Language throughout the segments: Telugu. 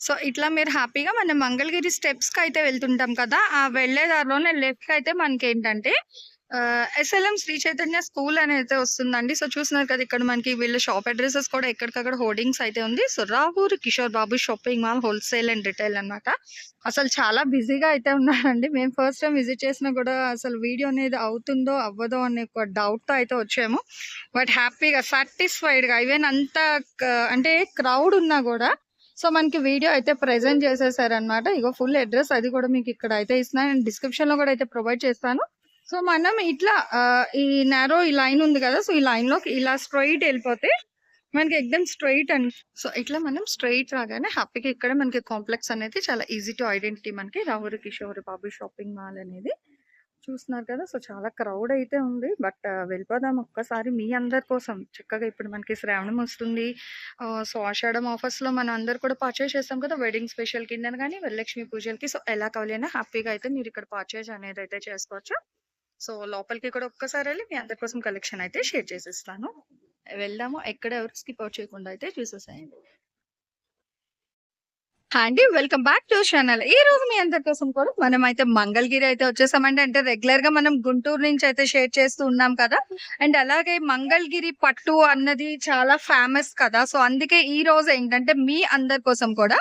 సో ఇట్లా మీరు హ్యాపీగా మన మంగళగిరి స్టెప్స్కి అయితే వెళ్తుంటాం కదా ఆ వెళ్ళే దారిలోనే లెఫ్ట్ అయితే మనకి ఏంటంటే ఎస్ఎల్ఎం శ్రీ చైతన్య స్కూల్ అని అయితే వస్తుందండి. సో చూసినారు కదా ఇక్కడ మనకి వీళ్ళ షాప్ అడ్రసెస్ కూడా ఎక్కడికక్కడ హోర్డింగ్స్ అయితే ఉంది. So Ravuru Kishore Babu shopping mall wholesale and retail అన్నమాట. అసలు చాలా బిజీగా అయితే ఉన్నారండి. మేము ఫస్ట్ టైం విజిట్ చేసినా కూడా అసలు వీడియో అనేది అవుతుందో అవ్వదో అనే ఒక డౌట్తో అయితే వచ్చాము. బట్ హ్యాపీగా సాటిస్ఫైడ్గా ఈవెన్ అంత అంటే క్రౌడ్ ఉన్నా కూడా సో మనకి వీడియో అయితే ప్రెజెంట్ చేసేసారనమాట ఇగో ఫుల్ అడ్రస్ అది కూడా మీకు ఇక్కడ అయితే ఇస్తున్నాను నేను డిస్క్రిప్షన్లో కూడా అయితే ప్రొవైడ్ చేస్తాను. సో మనం ఇట్లా ఈ నేరో ఈ లైన్ ఉంది కదా సో ఈ లైన్లో ఇలా స్ట్రైట్ వెళ్ళిపోతే మనకి ఎక్దమ్ స్ట్రైట్ అని. సో ఇట్లా మనం స్ట్రైట్ రాగానే హ్యాపీగా ఇక్కడ మనకి కాంప్లెక్స్ అనేది చాలా ఈజీ టు ఐడెంటిటీ మనకి. రాహురి కిషోర్ బాబు షాపింగ్ మాల్ అనేది. చూస్తున్నారు కదా! సో చాలా క్రౌడ్ అయితే ఉంది. బట్ వెళ్ళిపోదాం ఒక్కసారి మీ అందరి కోసం. చక్కగా ఇప్పుడు మనకి శ్రావణం వస్తుంది. సో ఆషాఢం ఆఫర్స్లో మనం అందరు కూడా పర్చేజ్ చేస్తాం కదా! వెడ్డింగ్ స్పెషల్ కింద కానీ వరలక్ష్మి పూజలకి. సో ఎలా కావాలైనా హ్యాపీగా అయితే మీరు ఇక్కడ పర్చేజ్ అనేది అయితే చేసుకోవచ్చు. సో లోపలికి కూడా ఒక్కసారి వెళ్ళి మీ అందరి కోసం కలెక్షన్ అయితే షేర్ చేసేస్తాను. వెళ్దాము. ఎక్కడ ఎవరు స్కిప్ అవుట్ చేయకుండా అయితే చూసేసాయండి. అండి వెల్కమ్ బ్యాక్ టు ఛానల్ ఈ రోజు మీ అందరి కోసం కూడా మనం అయితే మంగళగిరి అయితే వచ్చేసామండి. అంటే రెగ్యులర్గా మనం గుంటూరు నుంచి అయితే షేర్ చేస్తూ ఉన్నాం కదా. అండ్ అలాగే మంగళగిరి పట్టు అన్నది చాలా ఫేమస్ కదా. సో అందుకే ఈ రోజు ఏంటంటే మీ అందరి కోసం కూడా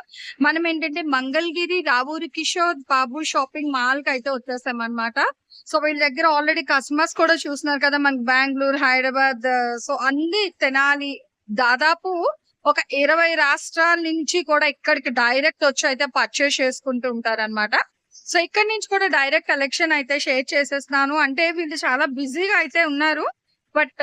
మనం ఏంటంటే మంగళగిరి రావూరి కిషోర్ బాబు షాపింగ్ మాల్కి అయితే వచ్చేసాం అనమాట సో వీళ్ళ దగ్గర ఆల్రెడీ కస్టమర్స్ కూడా చూస్తున్నారు కదా. మనకి బెంగళూరు హైదరాబాద్ సో అన్ని తెనాలి దాదాపు ఒక ఇరవై రాష్ట్రాల నుంచి కూడా ఇక్కడికి డైరెక్ట్ వచ్చి అయితే పర్చేస్ చేసుకుంటూ ఉంటారు అనమాట సో ఇక్కడ నుంచి కూడా డైరెక్ట్ కలెక్షన్ అయితే షేర్ చేసేస్తున్నాను. అంటే వీళ్ళు చాలా బిజీగా అయితే ఉన్నారు. బట్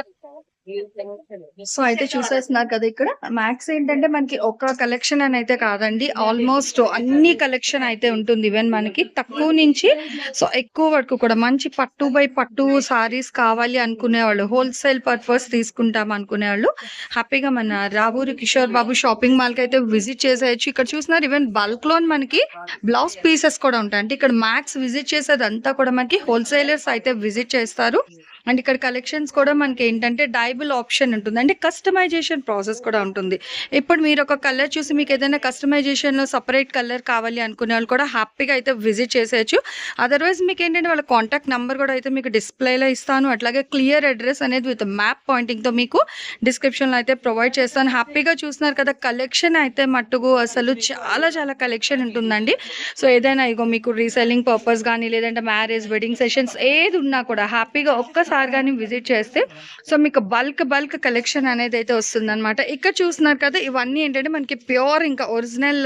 సో అయితే చూసేస్తున్నారు కదా ఇక్కడ. మ్యాక్స్ ఏంటంటే మనకి ఒక కలెక్షన్ అని అయితే కాదండి ఆల్మోస్ట్ అన్ని కలెక్షన్ అయితే ఉంటుంది. ఈవెన్ మనకి తక్కువ నుంచి సో ఎక్కువ వరకు కూడా మంచి పట్టు బై పట్టు సారీస్ కావాలి అనుకునే వాళ్ళు హోల్సేల్ పర్పస్ తీసుకుంటాం అనుకునే వాళ్ళు హ్యాపీగా మన రావూరి కిషోర్ బాబు షాపింగ్ మాల్కి అయితే విజిట్ చేసేయచ్చు. ఇక్కడ చూస్తున్నారు ఈవెన్ బల్క్ లోన్ మనకి బ్లౌజ్ పీసెస్ కూడా ఉంటాయి. అంటే ఇక్కడ మ్యాక్స్ విజిట్ చేసేదంతా కూడా మనకి హోల్సేలర్స్ అయితే విజిట్ చేస్తారు. అండ్ ఇక్కడ కలెక్షన్స్ కూడా మనకి ఏంటంటే డైబుల్ ఆప్షన్ ఉంటుంది. అంటే కస్టమైజేషన్ ప్రాసెస్ కూడా ఉంటుంది. ఇప్పుడు మీరు ఒక కలర్ చూసి మీకు ఏదైనా కస్టమైజేషన్లో సపరేట్ కలర్ కావాలి అనుకునే వాళ్ళు కూడా హ్యాపీగా అయితే విజిట్ చేసేయచ్చు. అదర్వైజ్ మీకు ఏంటంటే వాళ్ళ కాంటాక్ట్ నెంబర్ కూడా అయితే మీకు డిస్ప్లేలో ఇస్తాను. అట్లాగే క్లియర్ అడ్రస్ అనేది విత్ మ్యాప్ పాయింటింగ్తో మీకు డిస్క్రిప్షన్లో అయితే ప్రొవైడ్ చేస్తాను. హ్యాపీగా చూస్తున్నారు కదా కలెక్షన్ అయితే మట్టుకు అసలు చాలా చాలా కలెక్షన్ ఉంటుందండి. సో ఏదైనా ఇగో మీకు రీసెల్లింగ్ పర్పస్ కానీ లేదంటే మ్యారేజ్ వెడ్డింగ్ సెషన్స్ ఏది ఉన్నా కూడా హ్యాపీగా ఒక్కసారి కానీ విజిట్ చేస్తే సో మీకు బల్క్ బల్క్ కలెక్షన్ అనేది అయితే వస్తుంది అనమాట ఇక్కడ చూస్తున్నారు కదా ఇవన్నీ ఏంటంటే మనకి ప్యూర్ ఇంకా ఒరిజినల్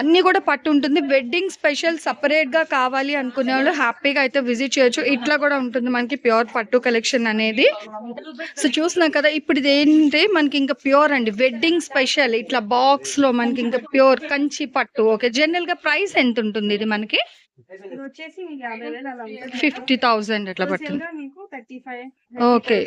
అన్ని కూడా పట్టు ఉంటుంది. వెడ్డింగ్ స్పెషల్ సపరేట్గా కావాలి అనుకునే వాళ్ళు హ్యాపీగా అయితే విజిట్ చేయొచ్చు. ఇట్లా కూడా ఉంటుంది మనకి ప్యూర్ పట్టు కలెక్షన్ అనేది. సో చూస్తున్నాం కదా ఇప్పుడు ఇది మనకి ఇంకా ప్యూర్ అండి. వెడ్డింగ్ స్పెషల్ ఇట్లా బాక్స్లో మనకి ఇంకా ప్యూర్ కంచి పట్టు. ఓకే జనరల్గా ప్రైస్ ఎంత ఉంటుంది ఇది మనకి? మీకు ఫిఫ్టీ థౌసండ్ అట్లా పడుతుంది Wholesale గా మీకు థర్టీ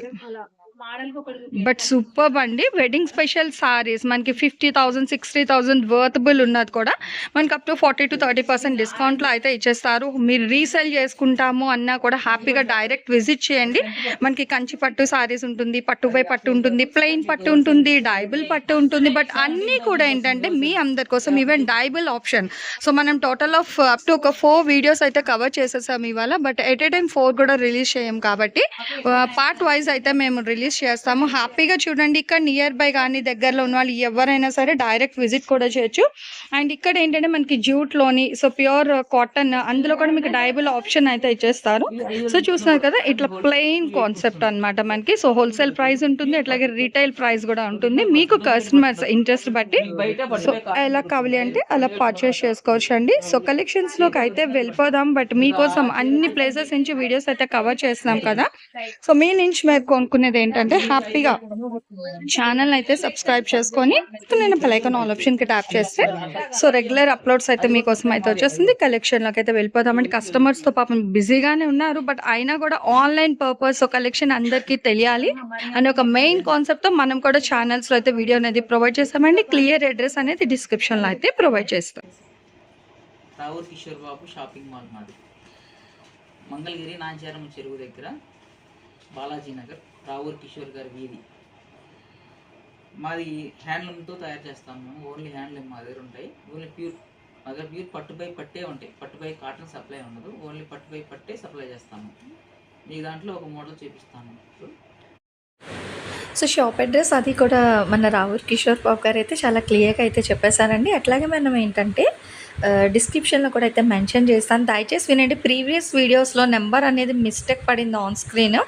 బట్ సూపర్ అండి. వెడ్డింగ్ స్పెషల్ సారీస్ మనకి fifty thousand sixty thousand worthable ఉన్నది కూడా. మనకి up to forty to thirty percent డిస్కౌంట్లో అయితే ఇచ్చేస్తారు. మీరు రీసేల్ చేసుకుంటాము అన్నా కూడా హ్యాపీగా డైరెక్ట్ విజిట్ చేయండి. మనకి కంచి పట్టు సారీస్ ఉంటుంది పట్టుపై పట్టు ఉంటుంది ప్లెయిన్ పట్టు ఉంటుంది డైబుల్ పట్టు ఉంటుంది. బట్ అన్నీ కూడా ఏంటంటే మీ అందరి కోసం ఈవెన్ డైబుల్ ఆప్షన్ సో మనం టోటల్ ఆఫ్ అప్ టు ఒక ఫోర్ వీడియోస్ అయితే కవర్ చేసేసాం ఇవాళ. But at a time four కూడా రిలీజ్ చేయం కాబట్టి uh, పార్ట్ వైజ్ అయితే మేము రిలీజ్ సజెస్ట్ చేస్తాము హ్యాపీగా చూడండి. ఇక్కడ నియర్ బై కానీ దగ్గరలో ఉన్న వాళ్ళు ఎవరైనా సరే డైరెక్ట్ విజిట్ కూడా చేయొచ్చు. అండ్ ఇక్కడ ఏంటంటే మనకి జ్యూట్లోని లోని సో ప్యూర్ కాటన్ అందులో కూడా మీకు డైబుల్ ఆప్షన్ అయితే ఇచ్చేస్తారు. సో చూస్తున్నారు కదా ఇట్లా ప్లెయిన్ కాన్సెప్ట్ అన్నమాట మనకి. సో హోల్సేల్ ప్రైస్ ఉంటుంది అట్లాగే రీటైల్ ప్రైస్ కూడా ఉంటుంది. మీకు కస్టమర్స్ ఇంట్రెస్ట్ బట్టి సో ఎలా కావాలి అంటే అలా పర్చేస్ చేసుకోవచ్చు అండి సో కలెక్షన్స్లోకి అయితే వెళ్ళిపోదాం. బట్ మీకోసం అన్ని ప్లేసెస్ నుంచి వీడియోస్ అయితే కవర్ చేస్తున్నాం కదా. సో మీ నుంచి మీరు కొనుక్కునేది ఏంటంటే హ్యాపీగా ఛానల్ అయితే సబ్స్క్రైబ్ చేసుకొని నేను బెలైకన్ ఆల్ ఆప్షన్కి ట్యాప్ చేస్తే సో రెగ్యులర్ అప్లోడ్స్ అయితే మీకోసం అయితే వచ్చేస్తుంది. కలెక్షన్లోకి అయితే వెళ్ళిపోదామంటే కస్టమర్స్తో పాపం బిజీగానే ఉన్నారు బట్ అయినా కూడా ఆన్లైన్ పర్పస్ కలెక్షన్ అందరికీ తెలియాలి అని ఒక మెయిన్ కాన్సెప్ట్తో మనం కూడా ఛానల్స్లో అయితే వీడియో అనేది ప్రొవైడ్ చేస్తామండి. క్లియర్ అడ్రస్ అనేది డిస్క్రిప్షన్లో అయితే ప్రొవైడ్ చేస్తాం. కిషోర్ బాబు షాపింగ్ మాల్ మాది. మంగళగిరి నాంచారం చెరువు దగ్గర బాలాజీ నగర్. రావూర్ కిషోర్ గారి వీధి. మాది హ్యాండ్లూమ్తో తయారు చేస్తాము ఓన్లీ హ్యాండ్లూమ్ మా దగ్గర ఉంటాయి. ఓన్లీ ప్యూర్ మా దగ్గర ప్యూర్ పట్టుపై పట్టే ఉంటాయి. పట్టుపై కాటన్ సప్లై ఉండదు. ఓన్లీ పట్టుపై పట్టే సప్లై చేస్తాము మీ దాంట్లో ఒక మోడల్ చూపిస్తాను. సో షాప్ అడ్రస్ అది కూడా మన రావూర్ కిషోర్ బాబు గారు అయితే చాలా క్లియర్గా అయితే చెప్పేశారండి. అట్లాగే మనం ఏంటంటే డిస్క్రిప్షన్లో కూడా అయితే మెన్షన్ చేస్తాను. దయచేసి వినండి ప్రీవియస్ వీడియోస్లో నెంబర్ అనేది మిస్టేక్ పడింది ఆన్ స్క్రీన్.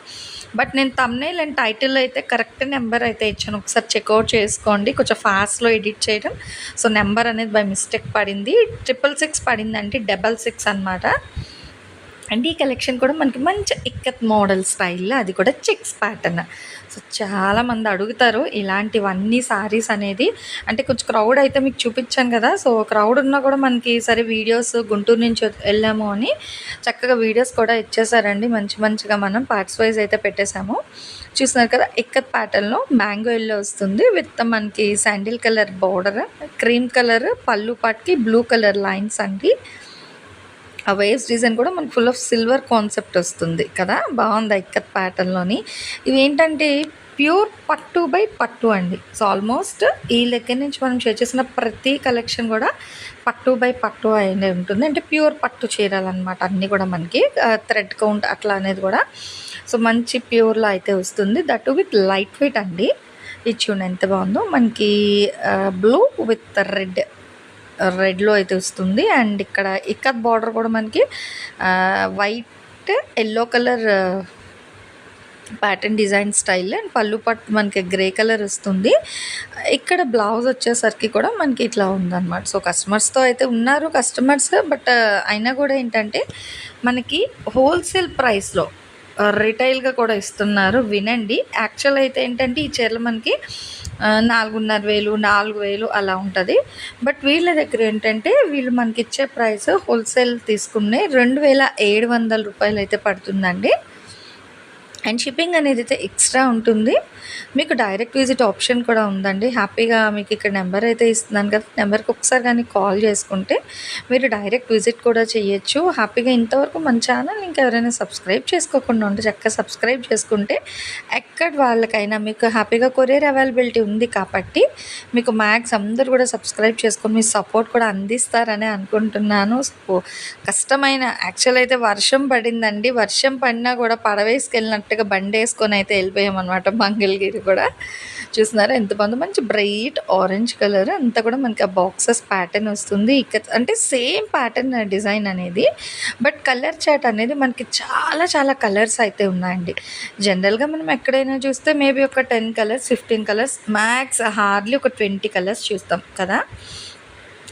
బట్ నేను తమ్నైల్ అండ్ టైటిల్లో అయితే కరెక్ట్ నెంబర్ అయితే ఇచ్చాను. ఒకసారి చెక్అవుట్ చేసుకోండి. కొంచెం ఫాస్ట్లో ఎడిట్ చేయడం. సో నెంబర్ అనేది బై మిస్టేక్ పడింది. ట్రిపుల్ సిక్స్ పడిందంటే డబల్ సిక్స్ అనమాట అండ్ ఈ కలెక్షన్ కూడా మనకి మంచి ఇక్కత్ మోడల్ స్టైల్లో అది కూడా చెక్స్ ప్యాటర్న్ సో చాలా మంది అడుగుతారు ఇలాంటివన్నీ సారీస్ అనేది. అంటే కొంచెం క్రౌడ్ అయితే మీకు చూపించాను కదా సో క్రౌడ్ ఉన్నా కూడా మనకి సరే వీడియోస్ గుంటూరు నుంచి వెళ్ళాము అని చక్కగా వీడియోస్ కూడా ఇచ్చేసారండి. మంచి మంచిగా మనం పార్ట్స్ వైజ్ అయితే పెట్టేశాము. చూస్తున్నారు కదా ఇక్కత్ ప్యాటర్న్లో మ్యాంగో ఎల్లో వస్తుంది విత్ మనకి sandal colour border cream colour పళ్ళు పాట్కి బ్లూ కలర్ లైన్స్ అండి. ఆ వేవ్స్ డిజైన్ కూడా మనకు ఫుల్ ఆఫ్ సిల్వర్ కాన్సెప్ట్ వస్తుంది కదా? బాగుంది ఇక్కత్ ప్యాటర్న్లోని ఇవి ఏంటంటే ప్యూర్ పట్టు బై పట్టు అండి. సో ఆల్మోస్ట్ ఈ దగ్గర నుంచి మనం షేర్ చేసిన ప్రతి కలెక్షన్ కూడా పట్టు బై పట్టు అనేది ఉంటుంది. అంటే ప్యూర్ పట్టు చీరలు అన్నీ కూడా మనకి. థ్రెడ్ కౌంట్ అట్లా అనేది కూడా. సో మంచి ప్యూర్లో అయితే వస్తుంది. దట్ విత్ లైట్ వెయిట్ అండి. ఇది చూడండి ఎంత బాగుందో. మనకి బ్లూ విత్ రెడ్ రెడ్లో అయితే వస్తుంది. అండ్ ఇక్కడ ఇక్కత్ బార్డర్ కూడా మనకి white yellow colour pattern design style. And పళ్ళు పట్టు మనకి గ్రే కలర్ వస్తుంది. ఇక్కడ బ్లౌజ్ వచ్చేసరికి కూడా మనకి ఇట్లా ఉందన్నమాట. సో కస్టమర్స్తో అయితే ఉన్నారు కస్టమర్స్. బట్ అయినా కూడా ఏంటంటే మనకి హోల్సేల్ ప్రైస్లో రిటైల్గా కూడా ఇస్తున్నారు. వినండి. యాక్చువల్ అయితే ఏంటంటే ఈ చీరలు మనకి నాలుగున్నర వేలు నాలుగు వేలు అలా ఉంటుంది. బట్ వీళ్ళ దగ్గర ఏంటంటే వీళ్ళు మనకి ఇచ్చే ప్రైస్ హోల్సేల్ తీసుకునే రెండు వేల ఏడు వందల రూపాయలు అయితే పడుతుందండి. అండ్ షిప్పింగ్ అనేది అయితే ఎక్స్ట్రా ఉంటుంది. మీకు డైరెక్ట్ విజిట్ ఆప్షన్ కూడా ఉందండి. హ్యాపీగా మీకు ఇక్కడ నెంబర్ అయితే ఇస్తున్నాను కదా. నెంబర్కి ఒకసారి కానీ కాల్ చేసుకుంటే మీరు డైరెక్ట్ విజిట్ కూడా చేయొచ్చు. హ్యాపీగా ఇంతవరకు మన ఛానల్ ఇంకా ఎవరైనా సబ్స్క్రైబ్ చేసుకోకుండా ఉంటే చక్కగా సబ్స్క్రైబ్ చేసుకుంటే ఎక్కడ వాళ్ళకైనా మీకు హ్యాపీగా కొరియర్ అవైలబిలిటీ ఉంది కాబట్టి మీకు మ్యాక్స్ అందరూ కూడా సబ్స్క్రైబ్ చేసుకొని మీ సపోర్ట్ కూడా అందిస్తారని అనుకుంటున్నాను. సో కష్టమైన యాక్చువల్ అయితే వర్షం పడిందండి. వర్షం పడినా కూడా కరెక్ట్గా బండి వేసుకొని అయితే వెళ్ళిపోయామన్నమాట మంగళగిరి కూడా. చూస్తున్నారా ఎంత బాగుందో. మంచి బ్రైట్ ఆరెంజ్ కలర్. అంతా కూడా మనకి ఆ బాక్సెస్ ప్యాటర్న్ వస్తుంది. ఇక అంటే సేమ్ ప్యాటర్న్ డిజైన్ అనేది. బట్ కలర్ చాట్ అనేది మనకి చాలా చాలా కలర్స్ అయితే ఉన్నాయండి. జనరల్గా మనం ఎక్కడైనా చూస్తే మేబీ ఒక ten colours fifteen colours max hardly ఒక ట్వంటీ కలర్స్ చూస్తాం కదా?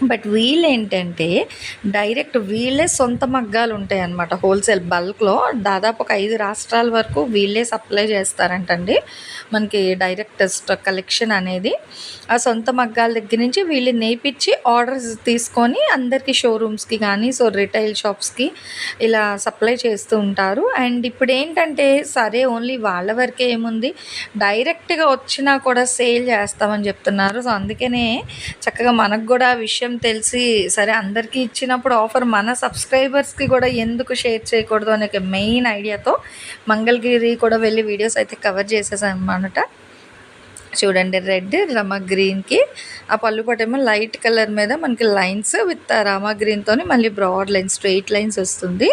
బట్ వీళ్ళు ఏంటంటే డైరెక్ట్ వీళ్ళే సొంత మగ్గాలు ఉంటాయి అన్నమాట హోల్సేల్ బల్క్లో. దాదాపు ఒక ఐదు రాష్ట్రాల వరకు వీళ్ళే సప్లై చేస్తారంటండి. మనకి డైరెక్ట్ స్టాక్ కలెక్షన్ అనేది. ఆ సొంత మగ్గాల దగ్గర నుంచి వీళ్ళు నేర్పించి ఆర్డర్స్ తీసుకొని అందరికీ షోరూమ్స్కి కానీ సో రిటైల్ షాప్స్కి ఇలా సప్లై చేస్తూ ఉంటారు. అండ్ ఇప్పుడు ఏంటంటే సరే ఓన్లీ వాళ్ళ వరకే ఏముంది? డైరెక్ట్గా వచ్చినా కూడా సేల్ చేస్తామని చెప్తున్నారు. సో అందుకనే చక్కగా మనకు కూడా ఆ విషయం తెలిసి సరే అందరికీ ఇచ్చినప్పుడు ఆఫర్ మన సబ్స్క్రైబర్స్కి కూడా ఎందుకు షేర్ చేయకూడదు అనే ఒక మెయిన్ ఐడియాతో మంగళగిరి కూడా వెళ్ళి వీడియోస్ అయితే కవర్ చేసేసాను అనమాట చూడండి రెడ్ రమ గ్రీన్కి ఆ పళ్ళు పటేమో లైట్ కలర్ మీద మనకి లైన్స్ విత్ రమ గ్రీన్తోని మళ్ళీ బ్రాడ్ లైన్స్ స్ట్రెయిట్ లైన్స్ వస్తుంది.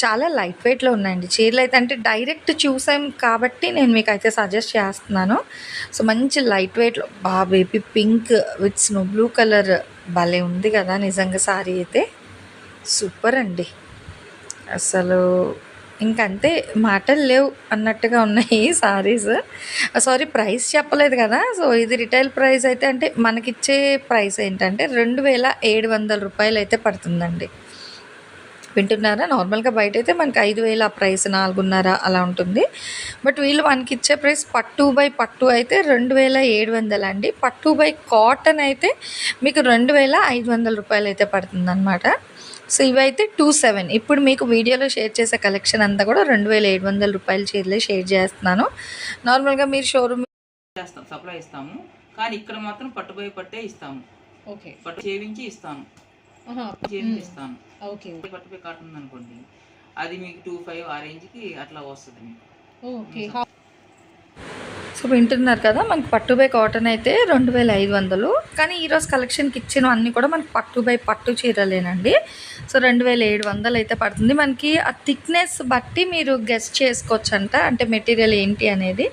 చాలా లైట్ వెయిట్లో ఉన్నాయండి. చీరలు అయితే అంటే డైరెక్ట్ చూసాం కాబట్టి నేను మీకు అయితే సజెస్ట్ చేస్తున్నాను. సో మంచి లైట్ వెయిట్లో బా baby pink with snow blue colour భలే ఉంది కదా నిజంగా సారీ అయితే. సూపర్ అండి. అసలు ఇంకంతే మాటలు లేవు అన్నట్టుగా ఉన్నాయి సారీస్. సారీ ప్రైస్ చెప్పలేదు కదా. సో ఇది రిటైల్ ప్రైస్ అయితే అంటే మనకిచ్చే ప్రైస్ ఏంటంటే రెండు వేల ఏడు వందల రూపాయలు అయితే పడుతుందండి. వింటున్నారా? నార్మల్గా బయట అయితే మనకి ఐదు వేల ప్రైస్ నాలుగున్నర అలా ఉంటుంది. బట్ వీళ్ళు మనకి ఇచ్చే ప్రైస్ పట్టు బై పట్టు అయితే రెండు వేల ఏడు వందలు అండి. పట్టు బై కాటన్ అయితే మీకు రెండు వేల ఐదు వందల రూపాయలు అయితే పడుతుందన్నమాట. సో ఇవైతే టూ సెవెన్. ఇప్పుడు మీకు వీడియోలో షేర్ చేసే కలెక్షన్ అంతా కూడా రెండు వేల ఏడు వందల రూపాయల చీరలే షేర్ చేస్తున్నాను. నార్మల్గా మీరు షోరూమ్ చేస్తాం సప్లై ఇస్తాము. కానీ ఇక్కడ మాత్రం పట్టుపోయి పట్టే ఇస్తాము. ఓకే. పట్టు చేయించి ఇస్తాను. ఇస్తాను. ఓకే. పట్టుపోయి కాటన్ అనుకోండి అది మీకు టూ ఫైవ్ ఆ రేంజ్కి అట్లా వస్తుంది మీకు. ఓకే. సో వింటున్నారు కదా మనకి పట్టు బై కాటన్ అయితే రెండు వేల ఐదు వందలు. కానీ ఈరోజు కలెక్షన్కి ఇచ్చిన అన్నీ కూడా మనకి పట్టు బై పట్టు చీరలేనండి. సో రెండు వేల ఏడు వందలు అయితే పడుతుంది. మనకి ఆ థిక్నెస్ బట్టి మీరు గెస్ట్ చేసుకోవచ్చు అంట అంటే మెటీరియల్ ఏంటి అనేది.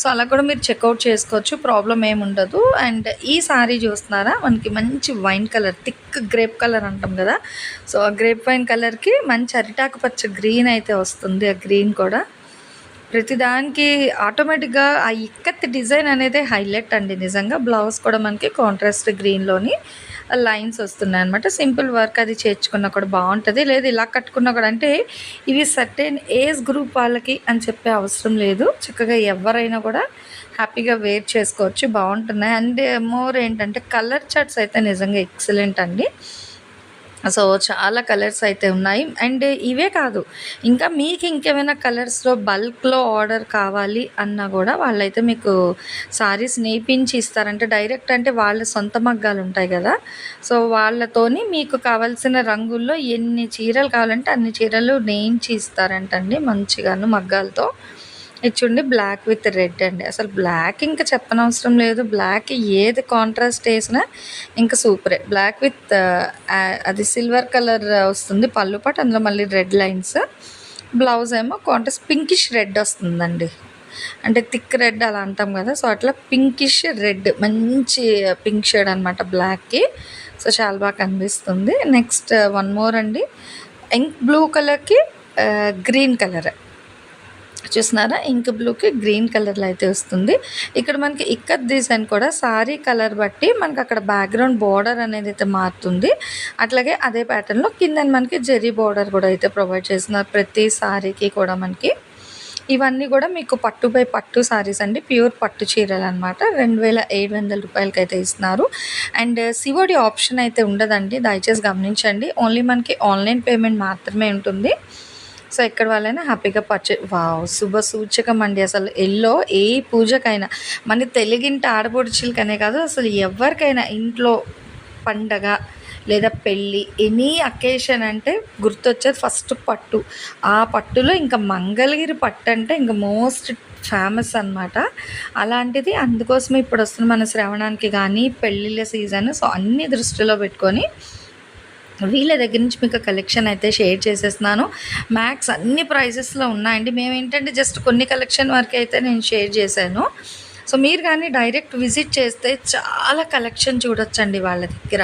సో అలా కూడా మీరు చెక్అవుట్ చేసుకోవచ్చు ప్రాబ్లం ఏమి ఉండదు. అండ్ ఈ సారీ చూస్తున్నారా మనకి మంచి wine colour thick grape colour అంటాం కదా. సో ఆ గ్రేప్ వైన్ కలర్కి మంచి అరిటాకు పచ్చ గ్రీన్ అయితే వస్తుంది ఆ గ్రీన్ కూడా. ప్రతిదానికి ఆటోమేటిక్గా ఆ ఇక్కత్ డిజైన్ అనేది హైలైట్ అండి. నిజంగా బ్లౌజ్ కూడా మనకి కాంట్రాస్ట్ గ్రీన్లోని లైన్స్ వస్తున్నాయి అనమాట సింపుల్ వర్క్ అది చేర్చుకున్నా కూడా బాగుంటుంది. లేదు ఇలా కట్టుకున్నా కూడా అంటే ఇవి సర్టెన్ ఏజ్ గ్రూప్ వాళ్ళకి అని చెప్పే అవసరం లేదు. చక్కగా ఎవరైనా కూడా హ్యాపీగా వేర్ చేసుకోవచ్చు. బాగుంటున్నాయి. అండ్ మోర్ ఏంటంటే కలర్ చార్ట్స్ అయితే నిజంగా ఎక్సలెంట్ అండి. సో చాలా కలర్స్ అయితే ఉన్నాయి. అండ్ ఇవే కాదు ఇంకా మీకు ఇంకేమైనా కలర్స్లో బల్క్లో ఆర్డర్ కావాలి అన్నా కూడా వాళ్ళైతే మీకు సారీస్ నేపించి ఇస్తారంటే డైరెక్ట్ అంటే వాళ్ళ సొంత మగ్గాలు ఉంటాయి కదా. సో వాళ్ళతోని మీకు కావాల్సిన రంగుల్లో ఎన్ని చీరలు కావాలంటే అన్ని చీరలు నేయించి ఇస్తారంటండి మంచిగాను మగ్గాలతో. ఇది చూడండి బ్లాక్ విత్ రెడ్ అండి. అసలు బ్లాక్ ఇంకా చెప్పనవసరం లేదు. బ్లాక్ ఏది కాంట్రాస్ట్ వేసినా ఇంకా సూపరే. బ్లాక్ విత్ అది సిల్వర్ కలర్ వస్తుంది పళ్ళు పాటు అందులో మళ్ళీ రెడ్ లైన్స్ బ్లౌజ్ ఏమో కాంట్రాస్ట్ పింకిష్ రెడ్ వస్తుందండి. అంటే థిక్ రెడ్ అలా అంటాం కదా. సో అట్లా పింకిష్ రెడ్ మంచి పింక్ షేడ్ అనమాట బ్లాక్కి సో చాలా బాగా కనిపిస్తుంది. నెక్స్ట్ వన్ మోర్ అండి. ఇంక్ బ్లూ కలర్కి గ్రీన్ కలర్ చూస్తున్నారా? ఇంక్ బ్లూకి గ్రీన్ కలర్లో అయితే వస్తుంది. ఇక్కడ మనకి ఇక్కత్ డిజైన్ కూడా సారీ కలర్ బట్టి మనకి అక్కడ బ్యాక్గ్రౌండ్ బార్డర్ అనేది అయితే మారుతుంది. అట్లాగే అదే ప్యాటర్న్లో కింద మనకి జెరీ బార్డర్ కూడా అయితే ప్రొవైడ్ చేస్తున్నారు. ప్రతి సారీకి కూడా మనకి. ఇవన్నీ కూడా మీకు పట్టు బై పట్టు సారీస్ అండి. ప్యూర్ పట్టు చీరలు అనమాట రెండు వేల ఏడు వందల రూపాయలకి అయితే ఇస్తున్నారు. అండ్ సివోడి ఆప్షన్ అయితే ఉండదండి. దయచేసి గమనించండి. ఓన్లీ మనకి ఆన్లైన్ పేమెంట్ మాత్రమే ఉంటుంది. సో ఎక్కడ వాళ్ళైనా హ్యాపీగా పర్చే వావ్ శుభ సూచకం అండి. అసలు ఎల్లో ఏ పూజకైనా మన తెలుగింటి ఆడపడుచులకనే కాదు అసలు ఎవరికైనా ఇంట్లో పండగ లేదా పెళ్ళి ఎనీ అకేషన్ అంటే గుర్తొచ్చేది ఫస్ట్ పట్టు. ఆ పట్టులో ఇంకా మంగళగిరి పట్టు అంటే ఇంకా మోస్ట్ ఫేమస్ అన్నమాట. అలాంటిది అందుకోసమే ఇప్పుడు వస్తున్న మన శ్రవణానికి కానీ పెళ్ళిళ్ళ సీజన్ సో అన్ని దృష్టిలో పెట్టుకొని వీళ్ళ దగ్గర నుంచి మీకు కలెక్షన్ అయితే షేర్ చేసేస్తున్నాను. మ్యాక్స్ అన్ని ప్రైజెస్లో ఉన్నాయండి. మేము ఏంటంటే జస్ట్ కొన్ని కలెక్షన్ వరకు అయితే నేను షేర్ చేశాను. సో మీరు కానీ డైరెక్ట్ విజిట్ చేస్తే చాలా కలెక్షన్ చూడొచ్చండి వాళ్ళ దగ్గర.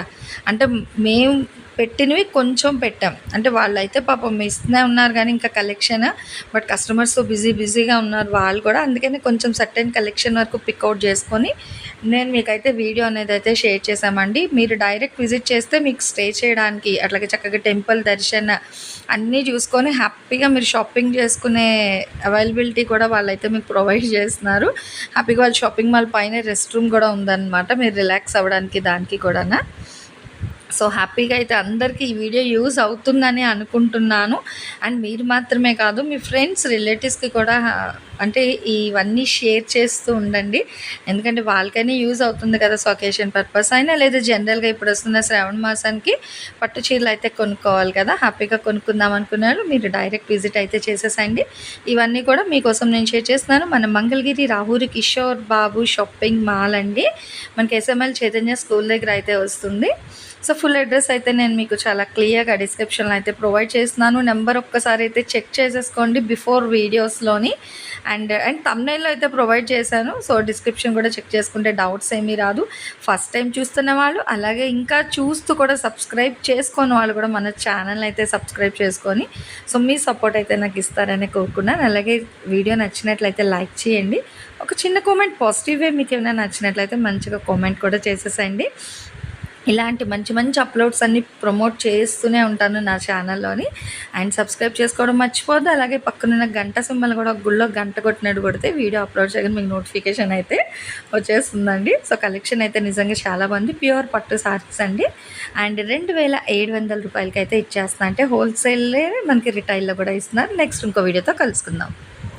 అంటే మేము పెట్టినవి కొంచెం పెట్టాం. అంటే వాళ్ళైతే పాపం ఇస్తూనే ఉన్నారు కానీ ఇంకా కలెక్షన్ బట్ కస్టమర్స్ బిజీ బిజీగా ఉన్నారు వాళ్ళు కూడా. అందుకని కొంచెం సర్టెన్ కలెక్షన్ వరకు పికౌట్ చేసుకొని నేను మీకైతే వీడియో అనేది అయితే షేర్ చేశామండి. మీరు డైరెక్ట్ విజిట్ చేస్తే మీకు స్టే చేయడానికి అట్లాగే చక్కగా టెంపుల్ దర్శన అన్నీ చూసుకొని హ్యాపీగా మీరు షాపింగ్ చేసుకునే అవైలబిలిటీ కూడా వాళ్ళైతే మీకు ప్రొవైడ్ చేస్తున్నారు. హ్యాపీగా వాళ్ళు షాపింగ్ మాల్ పైన రెస్ట్ రూమ్ కూడా ఉందన్నమాట. మీరు రిలాక్స్ అవ్వడానికి దానికి కూడా సో హ్యాపీగా అయితే అందరికీ ఈ వీడియో యూజ్ అవుతుందని అనుకుంటున్నాను. అండ్ మీరు మాత్రమే కాదు మీ ఫ్రెండ్స్ రిలేటివ్స్కి కూడా అంటే ఇవన్నీ షేర్ చేస్తూ ఉండండి. ఎందుకంటే వాళ్ళకైనా యూజ్ అవుతుంది కదా సో అకేషన్ పర్పస్. అయినా లేదా జనరల్గా ఇప్పుడు వస్తున్న శ్రావణ మాసానికి పట్టు చీరలు అయితే కొనుక్కోవాలి కదా. హ్యాపీగా కొనుక్కుందాం అనుకున్నారు. మీరు డైరెక్ట్ విజిట్ అయితే చేసేసండి. ఇవన్నీ కూడా మీకోసం నేను షేర్ చేస్తున్నాను. మన మంగళగిరి రాహూరి కిషోర్ బాబు షాపింగ్ మాల్ అండి. మనకి ఎస్ఎంఎల్ చైతన్య స్కూల్ దగ్గర అయితే వస్తుంది. సో ఫుల్ అడ్రస్ అయితే నేను మీకు చాలా క్లియర్గా డిస్క్రిప్షన్లో అయితే ప్రొవైడ్ చేస్తున్నాను. నెంబర్ ఒక్కసారి అయితే చెక్ చేసేసుకోండి బిఫోర్ వీడియోస్లోని అండ్ అండ్ తమ్నైల్లో అయితే ప్రొవైడ్ చేశాను. సో డిస్క్రిప్షన్ కూడా చెక్ చేసుకుంటే డౌట్స్ ఏమీ రాదు. ఫస్ట్ టైం చూస్తున్న వాళ్ళు అలాగే ఇంకా చూస్తూ కూడా సబ్స్క్రైబ్ చేసుకున్న వాళ్ళు కూడా మన ఛానల్ అయితే సబ్స్క్రైబ్ చేసుకొని సో మీ సపోర్ట్ అయితే నాకు ఇస్తారని కోరుకున్నాను. అలాగే వీడియో నచ్చినట్లయితే లైక్ చేయండి. ఒక చిన్న కామెంట్ వే మీకు ఏమైనా నచ్చినట్లయితే మంచిగా కామెంట్ కూడా చేసేసండి. ఇలాంటి మంచి మంచి అప్లోడ్స్ అన్ని ప్రమోట్ చేస్తూనే ఉంటాను నా ఛానల్లోని అండ్ సబ్స్క్రైబ్ చేసుకోవడం మర్చిపోద్దు అలాగే పక్కనున్న గంట సింబల్ కూడా ఒక గుళ్ళో గంట కొట్టినట్టు కొడితే వీడియో అప్లోడ్ చేయగానే మీకు నోటిఫికేషన్ అయితే వచ్చేస్తుందండి. సో కలెక్షన్ అయితే నిజంగా చాలా బాగుంది. ప్యూర్ పట్టు సారీస్ అండి. అండ్ రెండు వేల ఏడు వందల రూపాయలకి అయితే ఇచ్చేస్తున్నా. అంటే హోల్సేల్లే మనకి రిటైల్లో కూడా ఇస్తున్నారు. నెక్స్ట్ ఇంకో వీడియోతో కలుసుకుందాం.